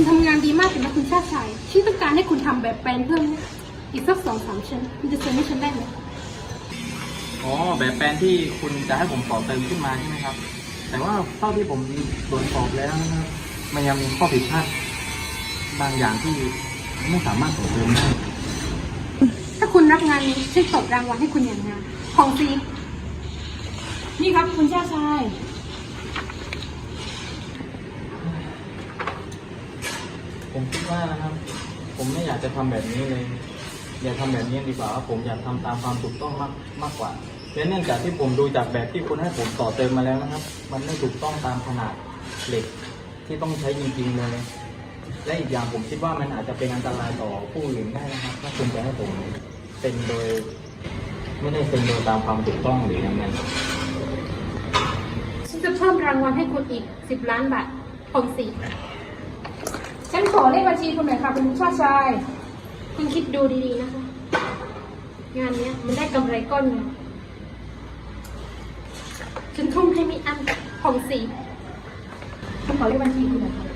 คุณทำงานดีมากเลยนะคุณชาติชายฉันต้องการให้คุณทำแบบแปลนเพิ่มนะอีกสักสองสามชั้นคุณจะเซ็นให้ฉันได้ไหมอ๋อแบบแปลนที่คุณจะให้ผมต่อเติมขึ้นมาใช่ไหมครับ แต่ว่าเท่าที่ผมตรวจสอบแล้วนะครับมันยังมีข้อผิดพลาดบางอย่างที่ไม่สามารถต่อเติมได้ถ้าคุณรับงานนี้ฉันตบรางวัลให้คุณอย่างงานของฟรีนี่ครับคุณชาติชาย ผมคิดว่านะครับ ผมไม่อยากจะทำแบบนี้เลย อย่าทำแบบนี้ดีกว่าผมอยากทำตามความถูกต้องมากมากกว่าและเนื่องจากที่ผมดูจากแบบที่คุณให้ผมต่อเติมมาแล้วนะครับ มันไม่ถูกต้องตามขนาดเหล็กที่ต้องใช้จริงๆเลย และอีกอย่างผมคิดว่ามันอาจจะเป็นอันตรายต่อผู้อื่นได้นะครับ ถ้าคุณจะให้ผมเป็นโดย ไม่ได้เป็นโดยตามความถูกต้องหรือยังไงฉันจะเพิ่มรางวัลให้คุณอีกสิบล้านบาทของสี อเลขบัญชีคุณหน่อยค่ะคุณชาติชาย คุณคิดดูดีๆนะคะ งานเนี้ยมันได้กำไรก้อนเงินฉันทุ่มให้มีอันของสีฉันขอเลขบัญชีคุณหน่อยค่ะ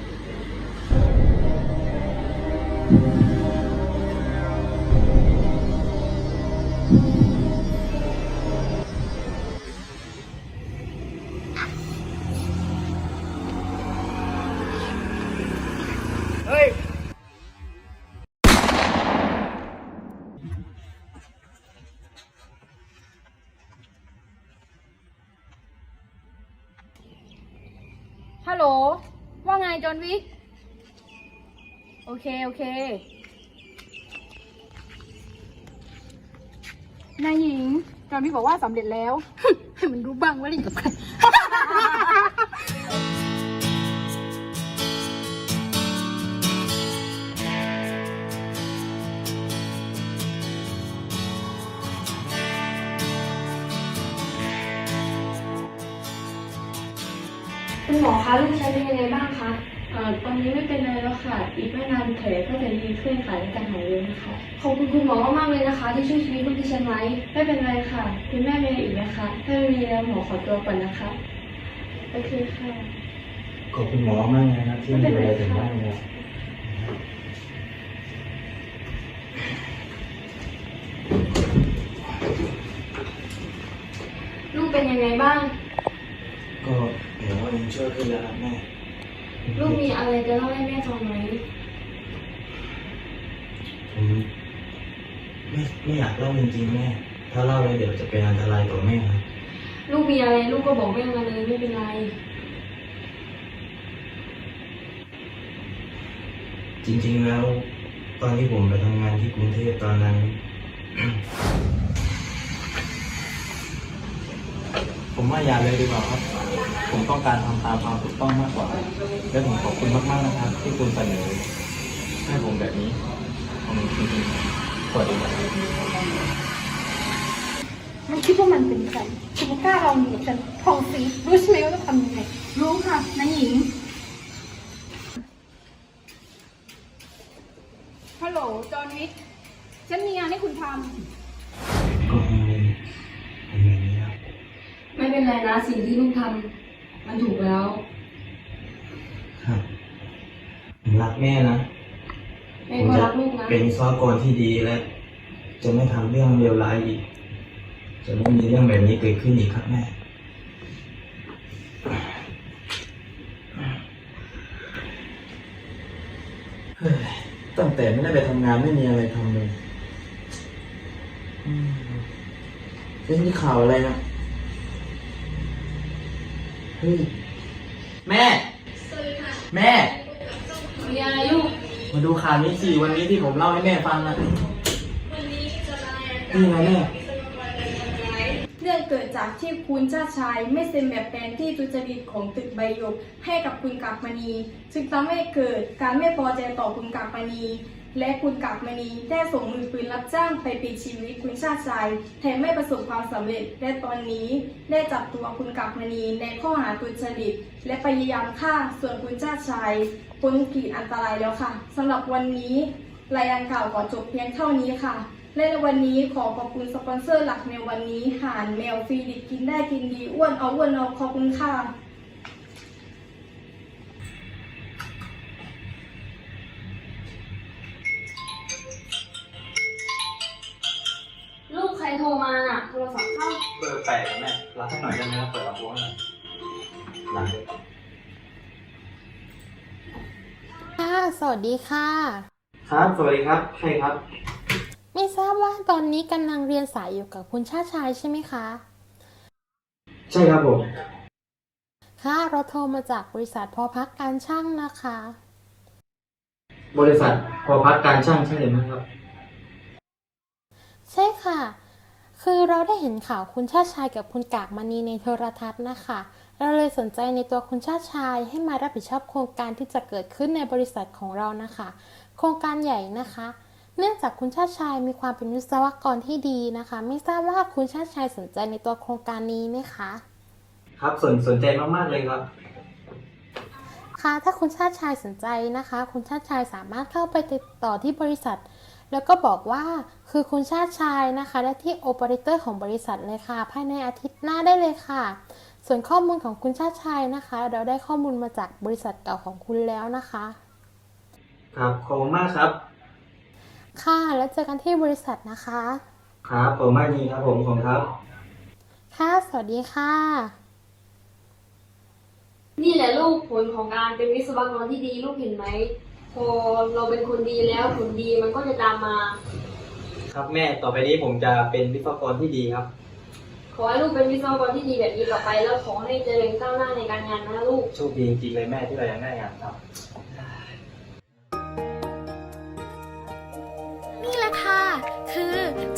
จอห์นวิก โอเค โอเคนายหญิงจอห์นวิกบอกว่าสำเร็จแล้ว ให้มันรู้บ้างว่าได้อยู่กับใคร คุณหมอคะลูกฉันเป็นยังไงบ้างคะอ่าตอนนี้ไม่เป็นไรแล้วค่ะ อีกไม่นานแผลก็จะดีขึ้นค่ะและจะหายเร็วนะคะ ขอบคุณคุณหมอมากๆเลยนะคะ ที่ช่วยชีวิตลูกที่ฉันไว้ไม่เป็นไรค่ะ คุณแม่มีอะไรอีกไหมคะ ถ้าไม่มีแล้วหมอขอตัวก่อนนะคะ โอเคค่ะ ขอบคุณหมอมากเลยนะที่ดูแลถึงบ้านเลยลูกเป็นยังไงบ้าง ก็เดี๋ยวว่ายัง ช่วยขึ้นแล้วครับแม่ ลูกมีอะไรจะเล่าให้แม่ฟังไหมผมไม่ไม่อยากเล่าจริงๆแม่ ถ้าเล่าแล้วเดี๋ยวจะเป็นอันตรายต่อแม่ครับ ลูกมีอะไรลูกก็บอกแม่มาเลยไม่เป็นไร จริง ๆ แล้ว ตอนที่ผมไปทำงานที่กรุงเทพตอนนั้น ผมว่าอย่าเลยดีกว่าครับ ผมต้องการทำตามความถูกต้องมากกว่า และผมขอบคุณมากๆนะครับ ที่คุณเสนอให้ผมแบบนี้ผมจริงๆสวัสดีครับมันคิดว่ามันเป็นใครคุณกล้าเอาหนีกับฉันของสีรู้ใช่ไหมว่าต้องทำยังไงรู้ค่ะนายหญิง ฮัลโหล จอห์นวิกฉันมีงานให้คุณทก็ นไรนะสิ่งที่ลูกทำมันถูกแล้ว ครับผมรักแม่นะแม่ผมก็จะรักลูกนะ เป็นวิศวกรที่ดีและ จะไม่ทำเรื่องเลวร้ายอีก จะไม่มีเรื่องแบบนี้เกิดขึ้นอีกครับแม่ เฮ้ยตั้งแต่ไม่ได้ไปทำงานไม่มีอะไรทำเลยอืมเฮ้ยนี่ข่าวอะไรนะเฮ้ยแม่แม่ มีอะไรลูกมาดูข่าวนี้สิวันนี้ที่ผมเล่าให้แม่ฟังนะนี่ไงแม่ เรื่องเกิดจากที่คุณชาติชายไม่เซ็นแบบแปลนที่ทุจริตของตึกใบหยกให้กับคุณกากมณี จึงทำให้เกิดการไม่พอใจต่อคุณกากมณี และคุณกากมณีได้ส่งมือปืนรับจ้างไปปิดชีวิตคุณชาติชายแถมไม่ประสบความสำเร็จ และตอนนี้ได้จับตัวคุณกากมณีในข้อหาทุจริต และพยายามฆ่าส่วนคุณชาติชายพ้นขีดอันตรายแล้วค่ะสำหรับวันนี้รายงานข่าวขอจบเพียงเท่านี้ค่ะ และในวันนี้ขอขอบคุณสปอนเซอร์หลักในวันนี้หานแมวฟรีดิกินได้กินดีอ้วนเอาอ้วนเอาขอบคุณค่ะ แปลกๆนะแม่รับให้หน่อยได้ไหมครับเปิดลำโพงให้หน่อยได้ค่ะสวัสดีค่ะ ครับ สวัสดีครับ ใช่ครับ ไม่ทราบว่าตอนนี้กำลังเรียนสายอยู่กับคุณชาติชายใช่ไหมคะ ใช่ครับผม ค่ะเราโทรมาจากบริษัทพอพักการช่างนะคะ บริษัทพอพักการช่างใช่ไหมครับ ใช่ค่ะ คือเราได้เห็นข่าวคุณชาติชายกับคุณกากมณีในโทรทัศน์นะคะ เราเลยสนใจในตัวคุณชาติชายให้มารับผิดชอบโครงการที่จะเกิดขึ้นในบริษัทของเรานะคะ โครงการใหญ่นะคะ เนื่องจากคุณชาติชายมีความเป็นวิศวกรที่ดีนะคะ ไม่ทราบว่าคุณชาติชายสนใจในตัวโครงการนี้ไหมคะ ครับสนสนใจมากๆเลยครับ ค่ะถ้าคุณชาติชายสนใจนะคะ คุณชาติชายสามารถเข้าไปติดต่อที่บริษัท แล้วก็บอกว่าคือคุณชาติชายนะคะและที่โอเปอเรเตอร์ของบริษัทเลยค่ะ ภายในอาทิตย์หน้าได้เลยค่ะ ส่วนข้อมูลของคุณชาติชายนะคะ เราได้ข้อมูลมาจากบริษัทเก่าของคุณแล้วนะคะ ครับขอบคุณมากครับ ค่ะแล้วเจอกันที่บริษัทนะคะ ครับผมมากนี้ครับผมผมครับ ค่ะ สวัสดีค่ะ นี่แหละลูกผลของการเป็นวิศวกรที่ดีลูกเห็นไหม พอเราเป็นคนดีแล้วผลดีมันก็จะตามมา ครับแม่ต่อไปนี้ผมจะเป็นวิศวกรที่ดีครับ ขอให้ลูกเป็นวิศวกรที่ดีแบบนี้ต่อไป แล้วขอให้เจริญก้าวหน้าในการงานนะลูก โชคดีจริงๆเลยแม่ที่เรายังได้งานครับ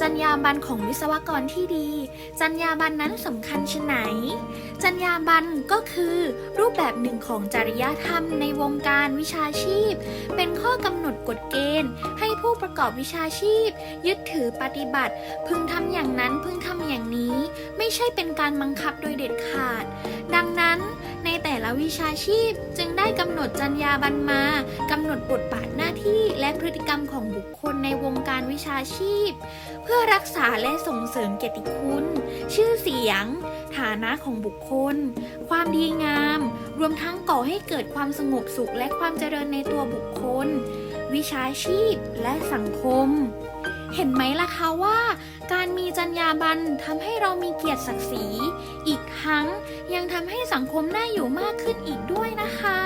จรรยาบรรณของวิศวกรที่ดี จรรยาบรรณนั้นสำคัญชะไหน จรรยาบรรณก็คือรูปแบบหนึ่งของจริยธรรมในวงการวิชาชีพ เป็นข้อกำหนดกฎเกณฑ์ ให้ผู้ประกอบวิชาชีพ ยึดถือปฏิบัติ พึงทำอย่างนั้นพึงทำอย่างนี้ ไม่ใช่เป็นการบังคับโดยเด็ดขาด ดังนั้นใน ละวิชาชีพ จึงได้กำหนดจรรยาบรรณมากำหนดบทบาทหน้าที่และพฤติกรรมของบุคคลในวงการวิชาชีพ เพื่อรักษาและส่งเสริมเกียรติคุณ ชื่อเสียง ฐานะของบุคคล ความดีงาม รวมทั้งก่อให้เกิดความสงบสุขและความเจริญในตัวบุคคล วิชาชีพและสังคมเห็นไหมล่ะคะว่า การมีจรรยาบรรณทำให้เรามีเกียรติศักดิ์ศรี อีกทั้ง ยังทำให้สังคมน่าอยู่มากขึ้นอีกด้วยนะคะ